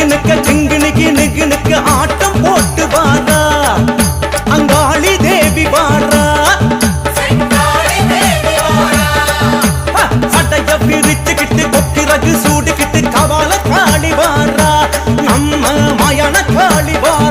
நிக்கு நிக்க திங்கு நிக்கி நிக்கு நிக்க ஆட்டம் போட்டு வாரா அங்காளி தேவி வாரா சடைய பிரிச்சுக்கிட்டு கொக்கிரகு சூடுக்கிட்டு கவால காளி வாரா நம்ம மயான காளி வாரா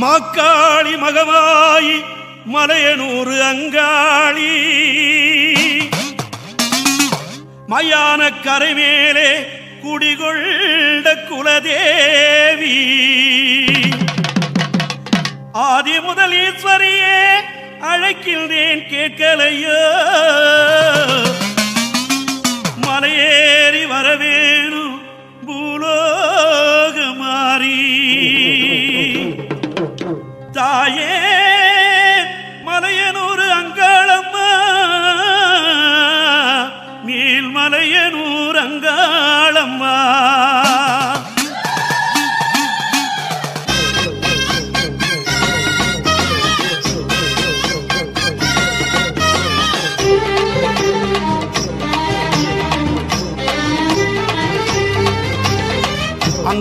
மாக்காளி மகவாயி மலையனூறு அங்காளி. மயான கரைமேலே குடிகொண்ட குலதேவி. ஆதி முதல் ஈஸ்வரியே அழைக்கின்றேன் கேட்கலையோ.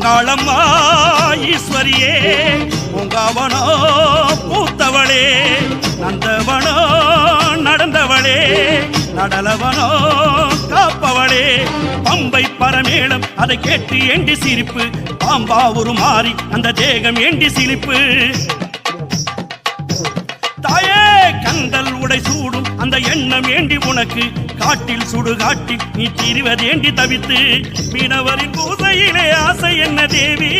காளம்மா ஈஸ்வரியே? பூங்காவனோ பூத்தவளே நந்தவனோ நடந்தவளே நடலவனோ காப்பவளே. பம்பை பரமேளம் அதை கேட்டு எண்டி சிரிப்பு? பாம்பா ஒரு மாறி அந்த தேகம் எண்டி சிரிப்பு தாயே கந்தல் அந்த எண்ணம் ஏண்டி உனக்கு? காட்டில் சுடுகாட்டில் நீ திரிவதேண்டி தவித்து மீனவரின் பூசையிலே ஆசை என்ன தேவி?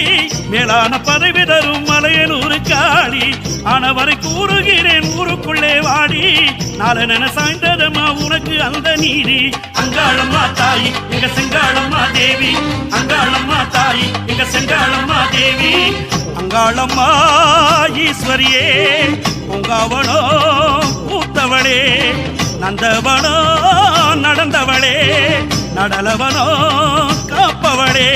மேலான பதவி தரும் மலையனூரு காளி ஆனவரை கூறுகிறேன் ஊருக்குள்ளே வாடி. நாளன சாய்ந்ததம்மா உனக்கு அந்த நீதி. அங்காளம்மா தாயி எங்க செங்காளம்மா தேவி. அங்காளம்மா தாயி எங்க செங்காளம்மா தேவி. அங்காளம்மா ஈஸ்வரியே உங்காவனோ பூத்தவளே நந்தவனோ நடந்தவளே நடலவனோ காப்பவளே.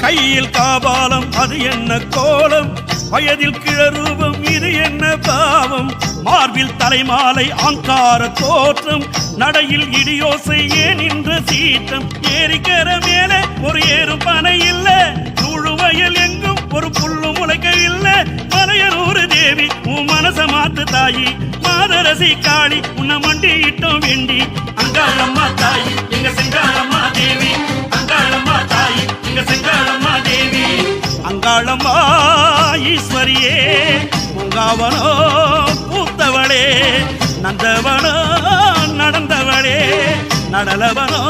கையில் காபாலம் அது என்ன கோலம்? வயதில் கிழரூபம் இது என்ன பாவம்? மார்பில் தலைமாலை ஆங்கார தோற்றம் நடையில் இடியோசை ஏன் என்ற சீற்றம்? ஏரிக்கர மேலே ஒரு ஏறும் பனை இல்ல வயல் எங்கும் ஒரு புல்லு முளைக்க முளைக்கவில்லை மலையனூறு தேவி உன் மனச மாத்து தாயி மாதரசி காளி உன்னை மண்டி இட்டோம் வேண்டி அங்காளம்மா தாயி. பாவனோ பூத்தவளே நந்தவனோ நடந்தவளே நடலவனோ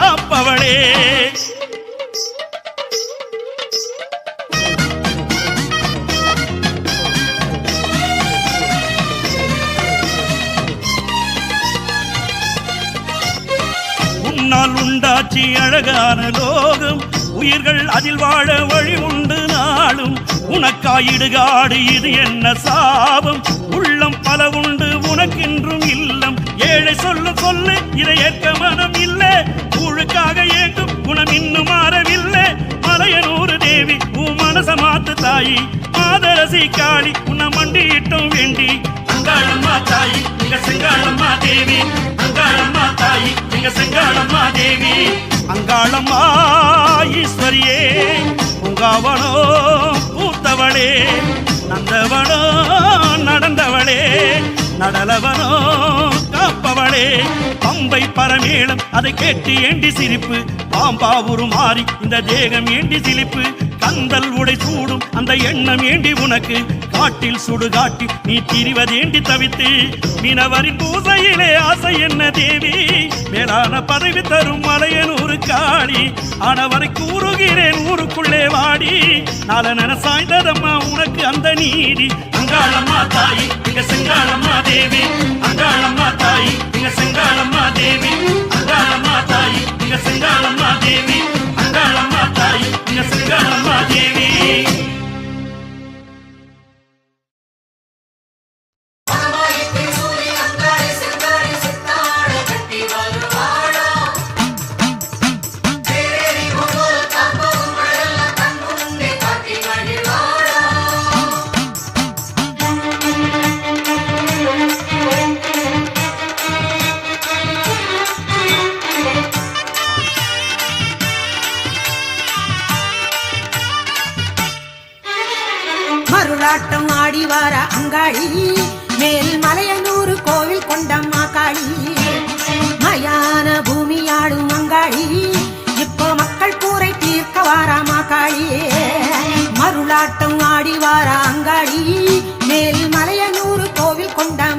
காப்பவளே. உன்னால் உண்டாச்சி அழகான லோகம் உயிர்கள் அதில் வாழ வழி உண்டு. நாளும் உனக்காயிடுகாடு இது என்ன சாபம்? உள்ளம் பல உண்டு உனக்கென்றும் இல்லம். ஏழை சொல்லு சொல்லு இதை ஏற்க மனம் இல்லை. ஊழுக்காக ஏங்கும் குணம் இன்னும் மாறவில்லை. மலையனூறு தேவி உன் மனச மாத்து தாயி. மாதரசி காளி உன்னை மண்டியிட்டோம் வேண்டி. அங்காளம்மா தாயி இங்க செங்காளம்மா தேவி. அங்காளம்மா தாயி இங்க செங்காளம்மா தேவி. அங்காளம்மா ஈஸ்வரியே பூங்காவனோ பூத்தவளே நந்தவனோ நடந்தவளே நடலவனோ காப்பவளே. பம்பை பரமேளம் அதை கேட்டு ஏண்டி சிரிப்பு? பாம்பா உருமாறி இந்த தேகம் ஏண்டி சிரிப்பு கந்தல் உடை சூடும் அந்த எண்ணம் ஏண்டி உனக்கு? காட்டில் சுடுகாட்டி நீ திரிவதேண்டி தவித்து மீனவரின் பூசையிலே ஆசை என்ன தேவி? மேலான பதவி தரும் மலையனூரு காளி ஆனவரை கூறுகிறேன் ஊருக்குள்ளே வாடி. நாளன சாய்ந்ததம்மா உனக்கு அந்த நீடி அங்காளம்மா தாயி இங்க செங்காளம்மா தேவி. அங்காளம்மா தாயி இங்க செங்காளம்மா தேவி. அங்காளம்மா தாயி இங்க செங்காளம்மா தேவி. தாயி வார அங்காளி. மேல் மலையனூறு கோவில் கொண்டம்மா காளி மயான பூமியாடும் அங்காளி. இப்போ மக்கள் கூரை தீர்க்க வாராமா காளியே மருளாட்டம் ஆடி வார அங்காளி. மேல் மலையனூறு கோவில் கொண்டம்மா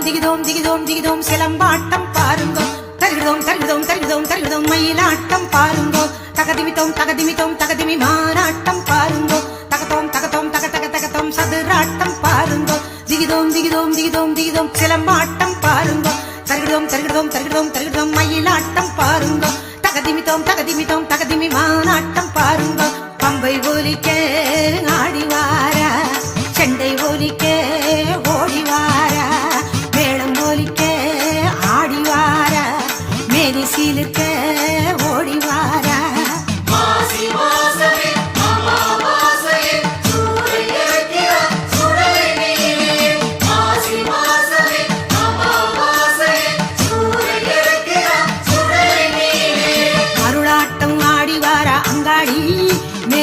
திகிதோம் திகிதோம் திகிதோம் திகிதோம். சிலம்பாட்டம் பாருங்கோ. தருகிறோம் தருகிறோம் தருகிறோம் தருகிறோம். மயிலாட்டம் பாருங்கோ. தகதிமித்தோம் தகதிமித்தோம் தகதிமி மானாட்டம் பாருங்கோ. தகத்தோம் தகத்தோம் தக தக தகத்தோம். சதுராட்டம் பாருங்கோ. திகிதோம் திகிதோம் திகிதோம் திகிதோம். சிலம்பாட்டம் பாருங்கோ. தருகிறோம் தருகிறோம் தருகிறோம் தருகிறோம். மயிலாட்டம் பாருங்கோ. தகதிமித்தோம் தகதிமித்தோம் தகதிமி மானாட்டம் பாருங்கோ. பம்பை ஒலிக்க ஆடிவார செண்டை ஒலிக்க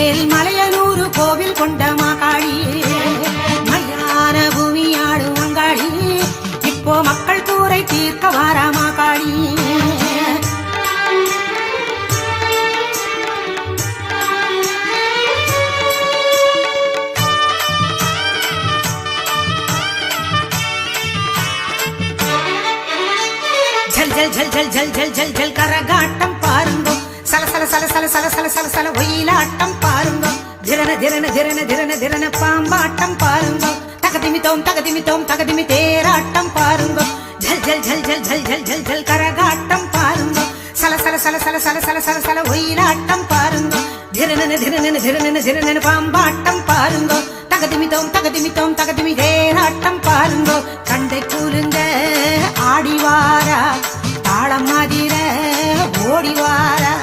மேல் மலையனூறு கோவில் கொண்ட மாகாளியே. மயான பூமியாடும் அங்காளி இப்போ மக்கள் கூரை தீர்க்க வாரா மாகாளி ஜல் ஜல் ஜல் ஜல் ஜல் ஜல் ஜல் கரகாட்டம் சல சல சல சல ஒயிலாட்டம் பாருங்க. திரன திரன திரன திரன திரன பாம்பாட்டம் பாருங்க. தகதிமித்தோம் தகதிமித்தோம் தகதிமி தேராட்டம் பாருங்க. ஜல் ஜல் ஜல் ஜல் ஜல் ஜல் ஜல் ஜல் கரகாட்டம் பாருங்க. சல சல சல சல சல சல சல சல ஒயிலாட்டம் பாருங்க. திரனன திரனன திரனன திரனன பாம்பாட்டம் பாருங்க. தகதிமித்தோம் தகதிமித்தோம் தகதிமி தேராட்டம் பாருங்க. கண்டை கூலுங்க ஆடிவாரா தாளம் மாதிர ஓடிவாரா.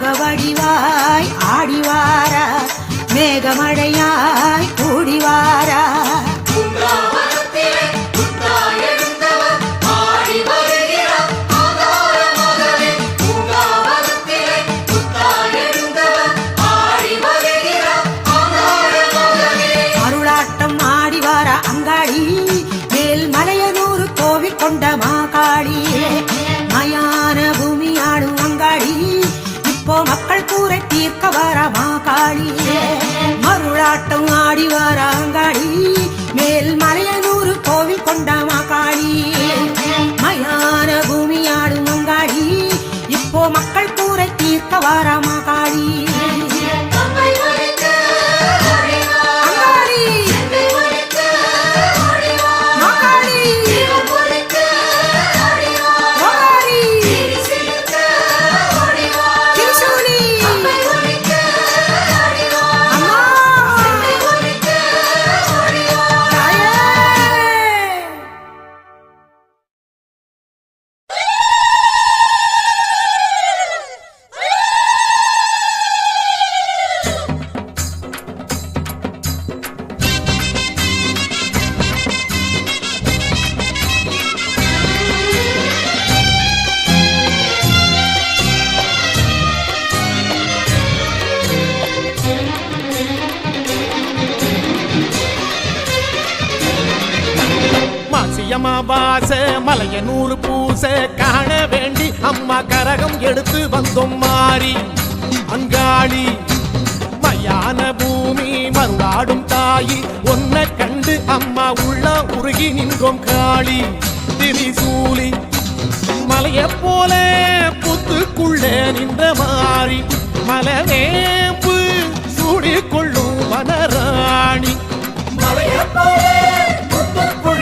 நாகவடிவாய் ஆடிவாரா? மேகமழையாய் கூடிவாரா வரமா காளியே. மருளாட்டம் ஆடி வராங்காடி. மேல் மலையனூறு கோவில் கொண்டமா அம்மா கரகம் எடுத்து வந்தோம் மாறி. அங்காளி மயான பூமி மறுவாடும் தாயி. ஒன்ன கண்டு அம்மா உள்ள உருகி நின்றோம் காளி. திரிசூலி மலைய போல புத்துக்குள்ளே நின்ற மாறி. மலவேம்பு சூடிக்கொள்ளும் மனராணி மலைய போல புத்துக்குள்ள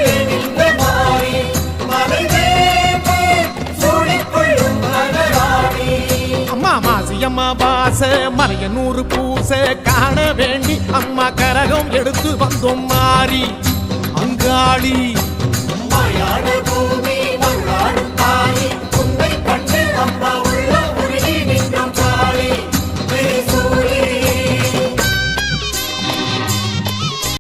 அமாவாச மறையநூறு பூச காண வேண்டி அம்மா கரகம் எடுத்து வந்தோம் மாறி. அங்காளி பூமி